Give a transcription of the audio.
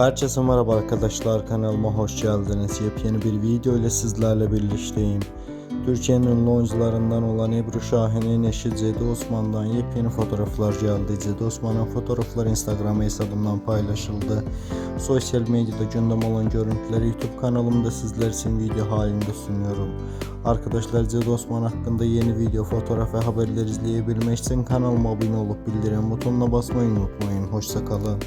Herkese merhaba arkadaşlar kanalıma hoş geldiniz. Yepyeni bir video ile sizlerle birlikteyim. Türkiye'nin ünlü oyuncularından olan Ebru Şahin'in eşi Cedi Osman'dan yepyeni fotoğraflar geldi. Cedi Osman'ın fotoğrafları Instagram hesabından paylaşıldı. Sosyal medyada gündem olan görüntüleri YouTube kanalımda sizler için video halinde sunuyorum. Arkadaşlar Cedi Osman hakkında yeni video, fotoğraf ve haberler izleyebilmek için kanalıma abone olup bildirim butonuna basmayı unutmayın. Hoşçakalın.